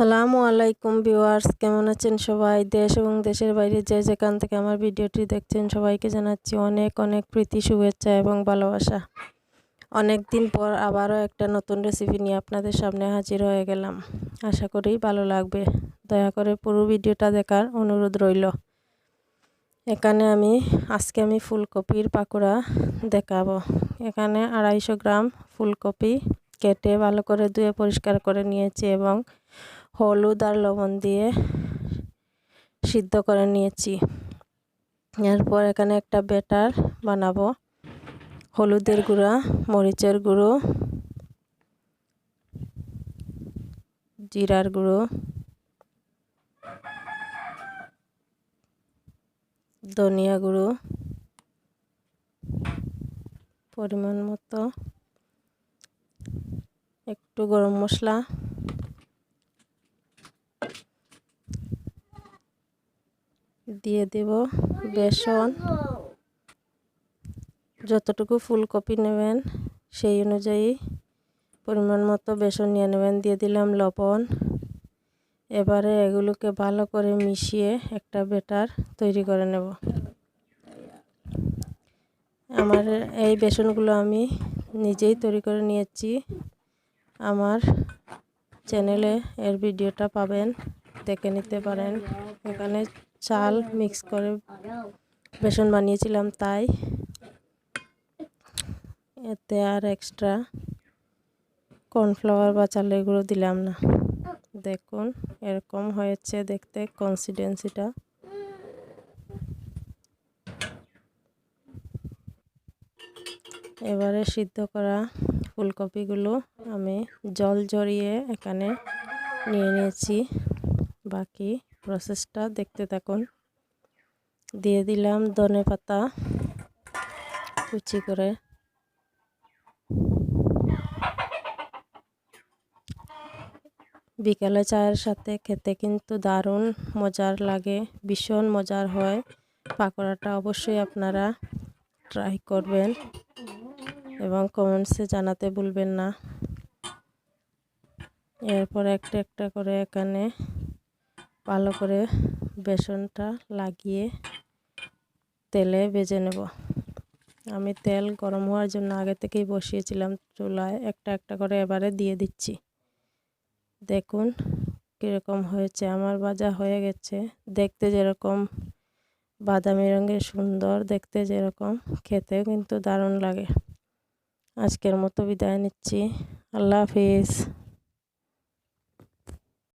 আসসালামু আলাইকুম ভিউয়ার্স, কেমন আছেন সবাই? দেশ এবং দেশের বাইরে যে যেখান থেকে আমার ভিডিওটি দেখছেন সবাইকে জানাচ্ছি অনেক অনেক প্রীতি, শুভেচ্ছা এবং ভালোবাসা। অনেক দিন পর আবারও একটা নতুন রেসিপি নিয়ে আপনাদের সামনে হাজির হয়ে গেলাম। আশা করি ভালো লাগবে। দয়া করে পুরো ভিডিওটা দেখার অনুরোধ রইল। এখানে আমি, আজকে আমি ফুলকপির পাকোড়া দেখাবো। এখানে আড়াইশো গ্রাম ফুলকপি কেটে ভালো করে ধুয়ে পরিষ্কার করে নিয়েছি এবং হলুদ আর লবণ দিয়ে সিদ্ধ করে নিয়েছি। এরপর এখানে একটা ব্যাটার বানাবো। হলুদের গুঁড়া, মরিচের গুঁড়ো, জিরার গুঁড়ো, ধনিয়া গুঁড়ো, পরিমাণ মতো, একটু গরম মশলা দিয়ে দেব বেসন। যতটুকু ফুলকপি নেবেন সেই অনুযায়ী পরিমাণ মতো বেসন নিয়ে নেবেন। দিয়ে দিলাম লবণ। এবারে এগুলোকে ভালো করে মিশিয়ে একটা বেটার তৈরি করে নেব। আমার এই বেসনগুলো আমি নিজেই তৈরি করে নিয়েছি। আমার চ্যানেলে এর ভিডিওটা পাবেন, দেখে নিতে পারেন। এখানে চাল মিক্স করে বেসন বানিয়েছিলাম তাই। এতে আর এক্সট্রা কর্নফ্লাওয়ার বা চালের গুঁড়ো দিলাম না। দেখুন, এরকম হয়েছে দেখতে কনসিডেন্সিটা এবারে সিদ্ধ করা ফুলকপিগুলো আমি জল জড়িয়ে এখানে নিয়ে নিয়েছি। বাকি প্রসেসটা দেখতে থাকুন। দিয়ে দিলাম ধনে পাতা, কুচি করে। বিকেলে চায়ের সাথে খেতে কিন্তু দারুণ মজার লাগে, ভীষণ মজার হয়। পাকোড়াটা অবশ্যই আপনারা ট্রাই করবেন এবং কমেন্টসে জানাতে ভুলবেন না। এরপর একটা একটা করে এখানে ভালো করে বেসনটা লাগিয়ে তেলে ভেজে নেব। আমি তেল গরম হওয়ার জন্য আগে থেকেই বসিয়েছিলাম চুলায়। একটা একটা করে এবারে দিয়ে দিচ্ছি। দেখুন কীরকম হয়েছে। আমার ভাজা হয়ে গেছে। দেখতে যেরকম বাদামি রঙের সুন্দর, দেখতে যেরকম খেতেও কিন্তু দারুণ লাগে। আজকের মতো বিদায় নিচ্ছি। আল্লাহ হাফিজ।